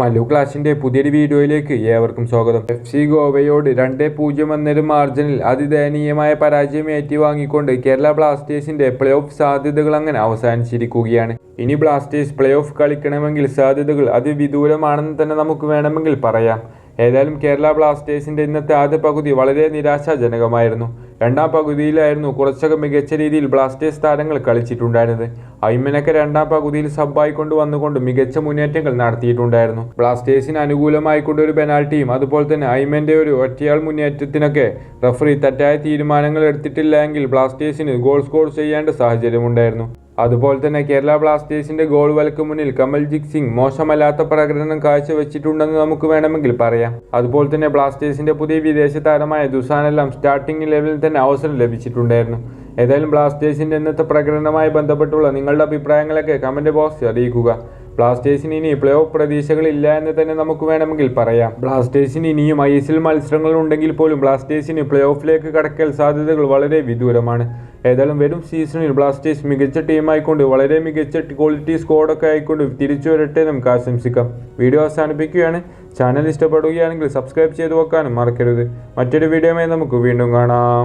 മല്ലു ക്ലാസിന്റെ പുതിയൊരു വീഡിയോയിലേക്ക് ഏവർക്കും സ്വാഗതം. എഫ് സി ഗോവയോട് രണ്ട് പൂജ്യം എന്നൊരു മാർജിനിൽ അതിദയനീയമായ പരാജയം ഏറ്റുവാങ്ങിക്കൊണ്ട് കേരള ബ്ലാസ്റ്റേഴ്സിന്റെ പ്ലേ ഓഫ് സാധ്യതകൾ അങ്ങനെ അവസാനിച്ചിരിക്കുകയാണ്. ഇനി ബ്ലാസ്റ്റേഴ്സ് പ്ലേ ഓഫ് കളിക്കണമെങ്കിൽ സാധ്യതകൾ അതിവിദൂരമാണെന്ന് തന്നെ നമുക്ക് വേണമെങ്കിൽ പറയാം. ഏതായാലും കേരള ബ്ലാസ്റ്റേഴ്സിന്റെ ഇന്നത്തെ ആദ്യ പകുതി വളരെ നിരാശാജനകമായിരുന്നു. രണ്ടാം പകുതിയിലായിരുന്നു കുറച്ചൊക്കെ മികച്ച രീതിയിൽ ബ്ലാസ്റ്റേഴ്സ് താരങ്ങൾ കളിച്ചിട്ടുണ്ടായിരുന്നത്. ഐമനൊക്കെ രണ്ടാം പകുതിയിൽ സബ്ബായിക്കൊണ്ട് വന്നുകൊണ്ട് മികച്ച മുന്നേറ്റങ്ങൾ നടത്തിയിട്ടുണ്ടായിരുന്നു. ബ്ലാസ്റ്റേഴ്സിന് അനുകൂലമായി കൊണ്ടൊരു പെനാൽറ്റിയും അതുപോലെ തന്നെ ഐമന്റെ ഒരു ഒറ്റയാൾ മുന്നേറ്റത്തിനൊക്കെ റഫറി തെറ്റായ തീരുമാനങ്ങൾ എടുത്തിട്ടില്ല എങ്കിൽ ബ്ലാസ്റ്റേഴ്സിന് ഗോൾ സ്കോർ ചെയ്യേണ്ട സാഹചര്യമുണ്ടായിരുന്നു. അതുപോലെ തന്നെ കേരള ബ്ലാസ്റ്റേഴ്സിന്റെ ഗോൾ വലക്ക് മുന്നിൽ കമൽജിത് സിംഗ് മോശമല്ലാത്ത പ്രകടനം കാഴ്ചവെച്ചിട്ടുണ്ടെന്ന് നമുക്ക് വേണമെങ്കിൽ പറയാം. അതുപോലെ തന്നെ ബ്ലാസ്റ്റേഴ്സിന്റെ പുതിയ വിദേശ താരമായ ദുസാനെല്ലാം സ്റ്റാർട്ടിംഗ് ലെവലിൽ തന്നെ അവസരം ലഭിച്ചിട്ടുണ്ടായിരുന്നു. ഏതായാലും ബ്ലാസ്റ്റേഴ്സിന്റെ ഇന്നത്തെ പ്രകടനവുമായി ബന്ധപ്പെട്ടുള്ള നിങ്ങളുടെ അഭിപ്രായങ്ങളൊക്കെ കമന്റ് ബോക്സിൽ അറിയിക്കുക. ബ്ലാസ്റ്റേഴ്സിന് ഇനി പ്ലേ ഓഫ് പ്രതീക്ഷകളില്ല എന്ന് തന്നെ നമുക്ക് വേണമെങ്കിൽ പറയാം. ബ്ലാസ്റ്റേഴ്സിന് ഇനിയും ഐ എസ് എൽ മത്സരങ്ങൾ ഉണ്ടെങ്കിൽ പോലും ബ്ലാസ്റ്റേഴ്സിന് പ്ലേ ഓഫിലേക്ക് കടക്കൽ സാധ്യതകൾ വളരെ വിദൂരമാണ്. ഏതായാലും വരും സീസണിൽ ബ്ലാസ്റ്റേഴ്സ് മികച്ച ടീമായിക്കൊണ്ട് വളരെ മികച്ച ക്വാളിറ്റി സ്കോഡൊക്കെ ആയിക്കൊണ്ട് തിരിച്ചു വരട്ടെ നമുക്ക് ആശംസിക്കാം. വീഡിയോ അവസാനിപ്പിക്കുകയാണ്. ചാനൽ ഇഷ്ടപ്പെടുകയാണെങ്കിൽ സബ്സ്ക്രൈബ് ചെയ്ത് വെക്കാനും മറക്കരുത്. മറ്റൊരു വീഡിയോയുമായി നമുക്ക് വീണ്ടും കാണാം.